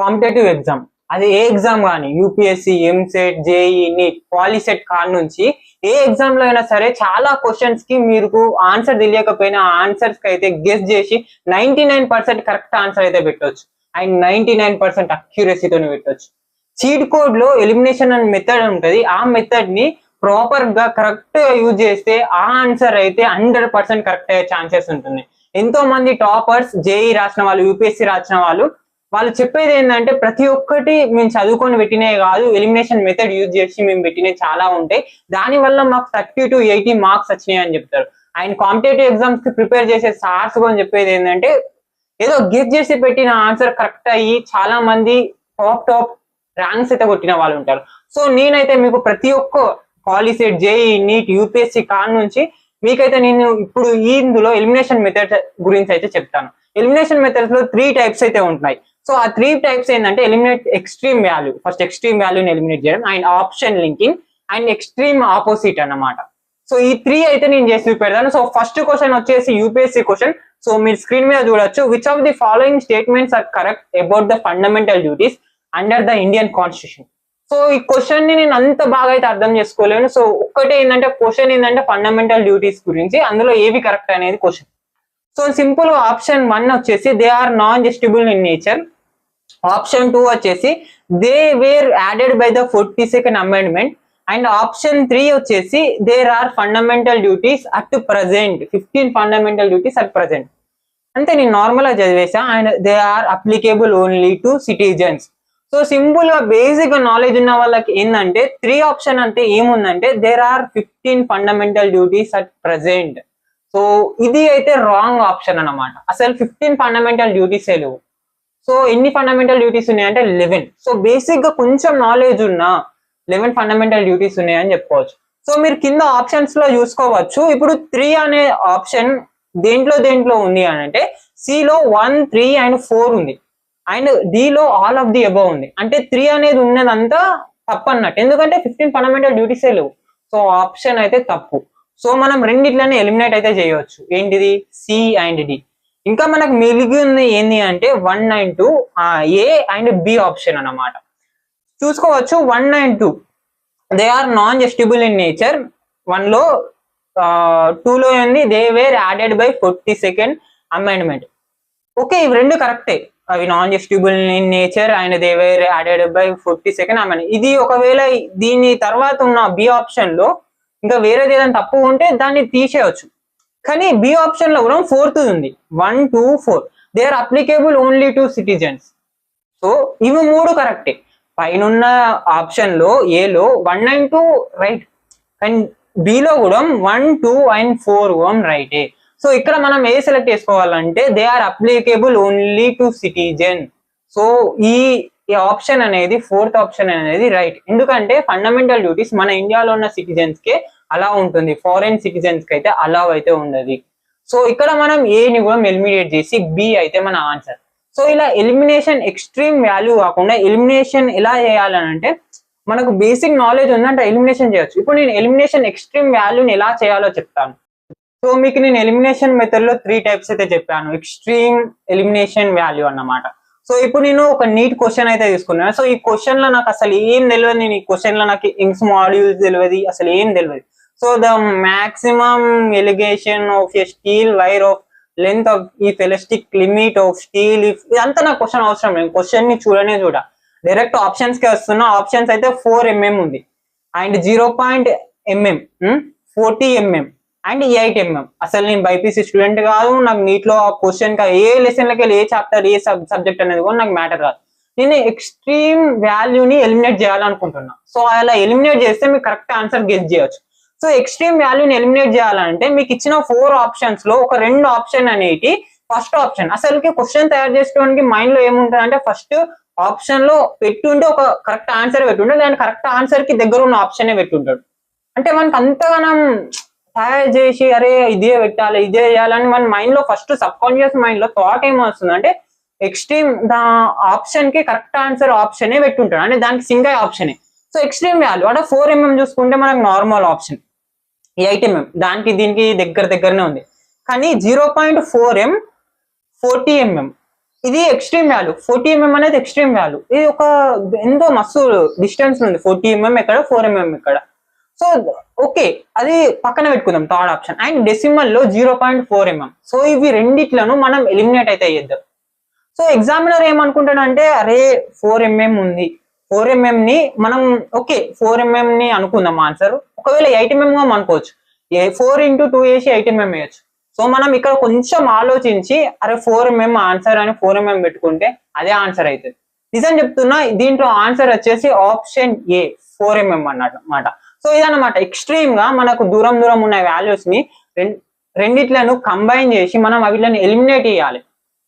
Competitive exam. అది ఏ exam కానీ UPSC EAMCET JEE NEET POLYCET card నుంచి ఏ ఎగ్జామ్లో అయినా సరే చాలా క్వశ్చన్స్కి మీరు ఆన్సర్ తెలియకపోయినా ఆన్సర్స్కి అయితే గెస్ చేసి ninety nine percent correct answer అయితే పెట్టొచ్చు. అండ్ నైన్టీ నైన్ పర్సెంట్ అక్యూరసీతోనే పెట్టొచ్చు. చీట్ కోడ్లో ఎలిమినేషన్ అనే మెథడ్ ఉంటుంది. ఆ మెథడ్ని ప్రాపర్గా కరెక్ట్గా యూజ్ చేస్తే ఆ ఆన్సర్ అయితే హండ్రెడ్ పర్సెంట్ కరెక్ట్ అయ్యే ఛాన్సెస్ ఉంటుంది. ఎంతో మంది టాపర్స్ జేఈ రాసిన వాళ్ళు యూపీఎస్సీ రాసిన వాళ్ళు వాళ్ళు చెప్పేది ఏంటంటే ప్రతి ఒక్కటి మేము చదువుకొని పెట్టినే కాదు ఎలిమినేషన్ మెథడ్ యూజ్ చేసి మేము పెట్టినవి చాలా ఉంటాయి. దాని వల్ల మాకు థర్టీ టు ఎయిటీ మార్క్స్ వచ్చినాయి అని చెప్తారు. ఆయన కాంపిటేటివ్ ఎగ్జామ్స్కి ప్రిపేర్ చేసే సార్స్ కూడా చెప్పేది ఏంటంటే ఏదో గెస్ చేసి పెట్టిన ఆన్సర్ కరెక్ట్ అయ్యి చాలా మంది టాప్ టాప్ ర్యాంక్స్ అయితే కొట్టిన వాళ్ళు ఉంటారు. సో నేనైతే మీకు ప్రతి ఒక్క పాలిసెట్ జేఈ నీట్ యూపీఎస్సీ కాన్ నుంచి మీకైతే నేను ఇప్పుడు ఈ ఇందులో ఎలిమినేషన్ మెథడ్ గురించి అయితే చెప్తాను. ఎలిమినేషన్ మెథడ్స్లో త్రీ టైప్స్ అయితే ఉంటున్నాయి. సో ఆ త్రీ టైప్స్ ఏంటంటే eliminate extreme value first extreme వాల్యూని ఎలిమినేట్ చేయడం and option linking and extreme opposite అన్నమాట. సో ఈ త్రీ అయితే నేను చేసి పెడతాను సో ఫస్ట్ క్వశ్చన్ వచ్చేసి యూపీఎస్సీ క్వశ్చన్ సో మీరు స్క్రీన్ మీద చూడొచ్చు. Which of the following statements are correct about the fundamental duties under the Indian constitution so ఈ క్వశ్చన్ని నేను అంత బాగా అయితే అర్థం చేసుకోలేను. సో ఒక్కటే ఏంటంటే క్వశ్చన్ ఏంటంటే ఫండమెంటల్ డ్యూటీస్ గురించి. అందులో ఏవి కరెక్ట్ అనేది question so simple option one వచ్చేసి they are non justiciable in nature option two వచ్చేసి they were added by the forty second amendment and option three వచ్చేసి there are fundamental duties at present fifteen fundamental duties at present అంతే నేను నార్మల్గా చదివేసా. And they are applicable only to citizens so సింపుల్గా బేసిక్గా knowledge ఉన్న వాళ్ళకి ఏంటంటే three option అంటే ఏముందంటే there are fifteen fundamental duties at present so ఇది అయితే రాంగ్ ఆప్షన్ అన్నమాట. అసలు ఫిఫ్టీన్ ఫండమెంటల్ డ్యూటీసే లేవు. సో ఎన్ని ఫండమెంటల్ డ్యూటీస్ ఉన్నాయంటే లెవెన్ సో బేసిక్గా కొంచెం నాలెడ్జ్ ఉన్న లెవెన్ ఫండమెంటల్ డ్యూటీస్ ఉన్నాయని చెప్పుకోవచ్చు. సో మీరు కింద ఆప్షన్స్లో చూసుకోవచ్చు. ఇప్పుడు త్రీ అనే ఆప్షన్ దేంట్లో దేంట్లో ఉంది అని అంటే సిలో వన్ త్రీ అండ్ ఫోర్ ఉంది. అండ్ డిలో ఆల్ ఆఫ్ ది అబౌవ్ ఉంది. అంటే త్రీ అనేది ఉన్నదంతా తప్పు అన్నట్టు ఎందుకంటే ఫిఫ్టీన్ ఫండమెంటల్ డ్యూటీసే లేవు. సో ఆప్షన్ అయితే తప్పు. సో మనం రెండిట్లనే ఎలిమినేట్ అయితే చేయవచ్చు. ఏంటిది? సి అండ్ డి ఇంకా మనకు మిగిలింది ఏంటి అంటే one nine two A and B option అన్నమాట. చూసుకోవచ్చు one nine two. They are non justiciable in nature వన్లో టూ లో ఏంది? They were added by forty second amendment okay ఇవి రెండు కరెక్టే అవి non justiciable in nature and they were added by forty second amendment ఇది ఒకవేళ దీని తర్వాత ఉన్న బి ఆప్షన్లో ఇంకా వేరేది ఏదైనా తప్పు ఉంటే దాన్ని తీసేయచ్చు. కానీ బి ఆప్షన్లో కూడా ఫోర్త్ ఉంది. One two four they are applicable only to citizens so ఇవి మూడు కరెక్టే పైన ఆప్షన్లో ఏలో one nine two right and below కూడా one two and four one రైటే సో ఇక్కడ మనం ఏ సెలెక్ట్ చేసుకోవాలంటే they are applicable only to citizen so ఈ ఈ ఆప్షన్ అనేది ఫోర్త్ ఆప్షన్ అనేది రైట్ ఎందుకంటే ఫండమెంటల్ డ్యూటీస్ మన ఇండియాలో ఉన్న సిటిజన్స్ కే అలా ఉంటుంది. ఫారెన్ సిటిజన్స్కి అయితే అలా అయితే ఉండదు. సో ఇక్కడ మనం ఏని కూడా ఎలిమినేట్ చేసి బి అయితే మన ఆన్సర్ సో ఇలా ఎలిమినేషన్ ఎక్స్ట్రీమ్ వాల్యూ కాకుండా ఎలిమినేషన్ ఎలా చేయాలని అంటే మనకు బేసిక్ నాలెడ్జ్ ఉందంటే ఎలిమినేషన్ చేయొచ్చు. ఇప్పుడు నేను ఎలిమినేషన్ ఎక్స్ట్రీమ్ వాల్యూని ఎలా చేయాలో చెప్తాను. సో మీకు నేను ఎలిమినేషన్ మెథడ్లో త్రీ టైప్స్ అయితే చెప్పాను. ఎక్స్ట్రీమ్ ఎలిమినేషన్ వాల్యూ అన్నమాట. సో ఇప్పుడు నేను ఒక నీట్ క్వశ్చన్ అయితే తీసుకున్నాను. సో ఈ క్వశ్చన్లో నాకు అసలు ఏం తెలియదు నేను ఈ క్వశ్చన్లో నాకు ఇంగ్స్ మాడ్యూల్స్ తెలియదు అసలు ఏం తెలియదు so the maximum elongation of a steel wire of length of ఈ ఫెలస్టిక్ లిమిట్ ఆఫ్ స్టీల్ ఇదంతా నాకు క్వశ్చన్ అవసరం లేదు. క్వశ్చన్ని చూడనే చూడ. డైరెక్ట్ ఆప్షన్స్కి వస్తున్నా. ఆప్షన్స్ అయితే ఫోర్ ఎంఎం ఉంది. And zero point mm forty mm and eight mm అసలు నేను బైపీసీ స్టూడెంట్ కాదు. నాకు నీటిలో ఆ క్వశ్చన్ ఏ లెసన్ లకి ఏ చాప్టర్ ఏ సబ్జెక్ట్ అనేది కూడా నాకు మ్యాటర్ కాదు నేను ఎక్స్ట్రీమ్ వాల్యూని ఎలిమినేట్ చేయాలనుకుంటున్నా. సో అలా ఎలిమినేట్ చేస్తే మీకు కరెక్ట్ ఆన్సర్ గెస్ చేయొచ్చు. సో ఎక్స్ట్రీమ్ వాల్యూని ఎలిమినేట్ చేయాలంటే మీకు ఇచ్చిన ఫోర్ ఆప్షన్స్లో ఒక రెండు ఆప్షన్ అనేటి ఫస్ట్ ఆప్షన్. అసలుకి క్వశ్చన్ తయారు చేసుకోవడానికి మైండ్లో ఏముంటుంది అంటే ఫస్ట్ ఆప్షన్లో పెట్టుంటే ఒక కరెక్ట్ ఆన్సర్ పెట్టుంటే దాని కరెక్ట్ ఆన్సర్కి దగ్గర ఉన్న ఆప్షన్ పెట్టుంటాడు. అంటే మనకి అంతగానం తయారు చేసి అరే ఇదే పెట్టాలి ఇదే చేయాలని మన మైండ్లో ఫస్ట్ సబ్ కాన్షియస్ మైండ్లో థాట్ ఏమొస్తుంది అంటే ఎక్స్ట్రీమ్ దా ఆప్షన్కి కరెక్ట్ ఆన్సర్ ఆప్షనే పెట్టుంటాడు. అంటే దానికి సింగల్ ఆప్షనే సో ఎక్స్ట్రీమ్ వాల్యూ అంటే ఫోర్ ఎంఎం చూసుకుంటే మనకు నార్మల్ ఆప్షన్ ఎయిట్ ఎంఎం దానికి దీనికి దగ్గర దగ్గరనే ఉంది. కానీ zero point four m forty mm ఇది ఎక్స్ట్రీమ్ వాల్యూ. ఫోర్టీ ఎంఎం అనేది ఎక్స్ట్రీమ్ వాల్యూ. ఇది ఒక ఎంతో మస్తు డిస్టెన్స్ ఉంది. ఫోర్టీ ఎంఎం ఎక్కడ ఫోర్ ఎంఎం ఇక్కడ సో ఓకే అది పక్కన పెట్టుకుందాం థర్డ్ ఆప్షన్. అండ్ డెసిమల్లో zero point four mm so ఇవి రెండిట్లను మనం ఎలిమినేట్ అయితే చేద్దాం. సో ఎగ్జామినర్ ఏమనుకుంటాడంటే అరే ఫోర్ ఎంఎం ఉంది. ఫోర్ ఎంఎం ని మనం ఓకే ఫోర్ ఎంఎం ని అనుకుందాం ఆన్సర్ ఒకవేళ ఎయిట్ ఎంఎం గా అనుకోవచ్చు. ఫోర్ ఇంటూ టూ వేసి ఎయిట్ ఎంఎం వేయచ్చు. సో మనం ఇక్కడ కొంచెం ఆలోచించి అరే ఫోర్ ఎంఎం ఆన్సర్ అని ఫోర్ ఎంఎం పెట్టుకుంటే అదే ఆన్సర్ అవుతుంది. నిజం చెప్తున్నా దీంట్లో ఆన్సర్ వచ్చేసి ఆప్షన్ ఏ ఫోర్ ఎంఎం అన్నమాట. సో ఇదన్నమాట. ఎక్స్ట్రీమ్గా మనకు దూరం దూరం ఉన్న వాల్యూస్ని రెండిట్లను కంబైన్ చేసి మనం వీటిని ఎలిమినేట్ చేయాలి.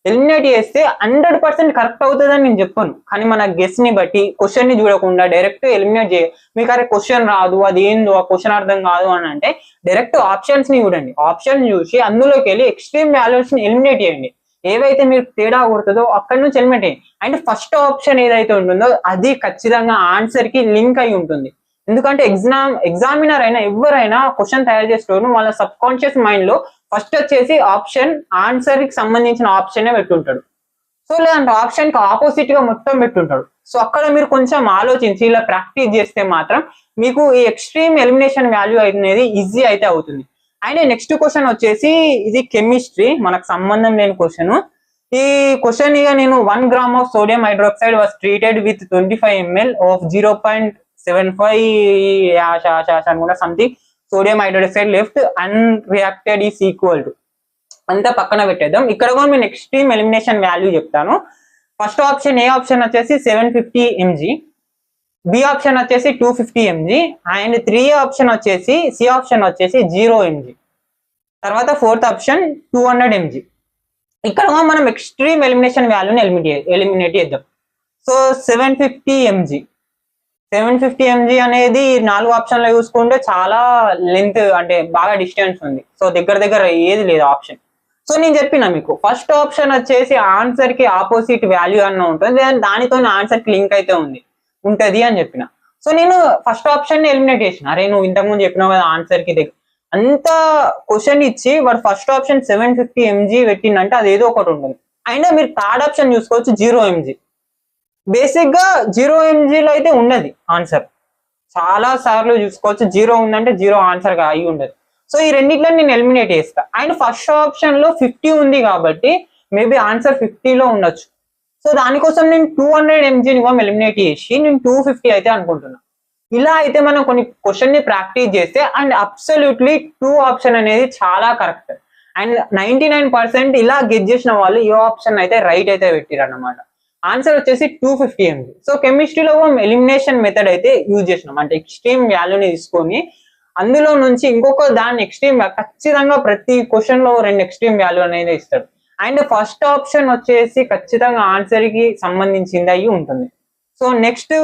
ఎలిమినేట్ చేస్తే హండ్రెడ్ పర్సెంట్ కరెక్ట్ అవుతుందని నేను చెప్పాను. కానీ మన గెస్ని బట్టి క్వశ్చన్ని చూడకుండా డైరెక్ట్ ఎలిమినేట్ చేయ మీకు అరే క్వశ్చన్ రాదు అది ఏందో ఆ క్వశ్చన్ అర్థం కాదు అని అంటే డైరెక్ట్ ఆప్షన్స్ని చూడండి. ఆప్షన్ చూసి అందులోకి వెళ్ళి ఎక్స్ట్రీమ్ వాల్యూస్ని ఎలిమినేట్ చేయండి. ఏవైతే మీరు తేడా కొడుతుందో అక్కడి నుంచి ఎలిమినేట్ చేయండి. అండ్ ఫస్ట్ ఆప్షన్ ఏదైతే ఉంటుందో అది ఖచ్చితంగా ఆన్సర్కి లింక్ అయి ఉంటుంది. ఎందుకంటే ఎగ్జామ్ ఎగ్జామినర్ అయినా ఎవరైనా క్వశ్చన్ తయారు చేసేటోరు వాళ్ళ సబ్ కాన్షియస్ మైండ్లో ఫస్ట్ వచ్చేసి ఆప్షన్ ఆన్సర్కి సంబంధించిన ఆప్షన్ పెట్టుంటాడు. సో లేదంటే ఆప్షన్కి ఆపోజిట్గా మొత్తం పెట్టుంటాడు. సో అక్కడ మీరు కొంచెం ఆలోచించి ఇలా ప్రాక్టీస్ చేస్తే మాత్రం మీకు ఈ ఎక్స్ట్రీమ్ ఎలిమినేషన్ వాల్యూ అనేది ఈజీ అయితే అవుతుంది. అండ్ నెక్స్ట్ క్వశ్చన్ వచ్చేసి ఇది కెమిస్ట్రీ మనకు సంబంధం లేని క్వశ్చన్ ఈ క్వశ్చన్ ఇక నేను one gram of sodium hydroxide was treated with twenty five ml of zero point seven five అనుకుంటా something sodium hydroxide left unreacted is equal to అంతా పక్కన పెట్టేద్దాం. ఇక్కడ కూడా నేను ఎక్స్ట్రీమ్ ఎలిమినేషన్ వాల్యూ చెప్తాను. ఫస్ట్ ఆప్షన్ ఏ ఆప్షన్ వచ్చేసి seven fifty mg B option వచ్చేసి two fifty mg and three option వచ్చేసి సి ఆప్షన్ వచ్చేసి జీరో ఎంజీ తర్వాత fourth option two hundred mg ఇక్కడ కూడా మనం ఎక్స్ట్రీమ్ ఎలిమినేషన్ వాల్యూని ఎలిమినేట్ ఎలిమినేట్ చేద్దాం. So seven fifty mg seven fifty mg అనేది నాలుగు ఆప్షన్లో చూసుకుంటే చాలా లెంత్ అంటే బాగా డిస్టెన్స్ ఉంది. సో దగ్గర దగ్గర ఏది లేదు ఆప్షన్. సో నేను చెప్పిన మీకు ఫస్ట్ ఆప్షన్ వచ్చేసి ఆన్సర్కి ఆపోజిట్ వాల్యూ అన్న ఉంటుంది. దానితో ఆన్సర్కి లింక్ అయితే ఉంది ఉంటది అని చెప్పిన. సో నేను ఫస్ట్ ఆప్షన్ ఎలిమినేట్ చేసిన. అరే నువ్వు ఇంతకుముందు చెప్పినావు కదా ఆన్సర్కి దగ్గర అంత క్వశ్చన్ ఇచ్చి వాడు first option seven fifty mg పెట్టిందంటే అది ఏదో ఒకటి ఉంటుంది. అయినా మీరు థర్డ్ ఆప్షన్ చూసుకోవచ్చు జీరో ఎంజీ. బేసిక్గా జీరో ఎంజీలో అయితే ఉన్నది ఆన్సర్ చాలా సార్లు చూసుకోవచ్చు. జీరో ఉందంటే జీరో ఆన్సర్గా అయి ఉండదు. సో ఈ రెండిట్లో నేను ఎలిమినేట్ చేస్తా. అండ్ ఫస్ట్ ఆప్షన్లో ఫిఫ్టీ ఉంది కాబట్టి మేబీ ఆన్సర్ ఫిఫ్టీలో ఉండొచ్చు. సో దానికోసం నేను టూ హండ్రెడ్ ఎంజీని కూడా ఎలిమినేట్ చేసి నేను టూ ఫిఫ్టీ అయితే అనుకుంటున్నా. ఇలా అయితే మనం కొన్ని క్వశ్చన్ని ప్రాక్టీస్ చేస్తే అండ్ అబ్సల్యూట్లీ టూ ఆప్షన్ అనేది చాలా correct and ninety nine percent ఇలా గెట్ చేసిన వాళ్ళు ఈ ఆప్షన్ అయితే రైట్ అయితే పెట్టిరు అన్నమాట ఆన్సర్ వచ్చేసి టూ ఫిఫ్టీ ఎంజీ సో కెమిస్ట్రీలో ఎలిమినేషన్ మెథడ్ అయితే యూజ్ చేసినాం. అంటే ఎక్స్ట్రీమ్ వాల్యూని తీసుకొని అందులో నుంచి ఇంకొక దాన్ని ఎక్స్ట్రీమ్ ఖచ్చితంగా ప్రతి క్వశ్చన్లో రెండు ఎక్స్ట్రీమ్ వాల్యూ అనేది ఇస్తాడు. అండ్ ఫస్ట్ ఆప్షన్ వచ్చేసి ఖచ్చితంగా ఆన్సర్కి సంబంధించింది అయి ఉంటుంది. సో నెక్స్ట్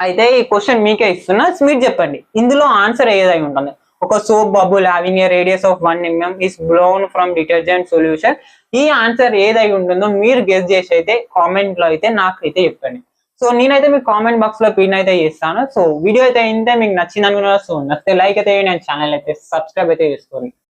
అయితే ఈ క్వశ్చన్ మీకే ఇస్తున్నా. మీరు చెప్పండి. ఇందులో ఆన్సర్ ఏదై ఉంటుంది? ఒక soap bubble having a radius of one mm is blown from detergent solution ఈ ఆన్సర్ ఏదై ఉంటుందో మీరు గెస్ చేసి అయితే కామెంట్లో అయితే నాకైతే చెప్పండి. సో నేనైతే మీకు కామెంట్ బాక్స్లో పిన్ అయితే చేస్తాను. సో వీడియో అయితే అయితే మీకు నచ్చింది అనుకున్నా సో నచ్చితే లైక్ అయితే నేను ఛానల్ అయితే సబ్స్క్రైబ్ అయితే చేసుకోండి.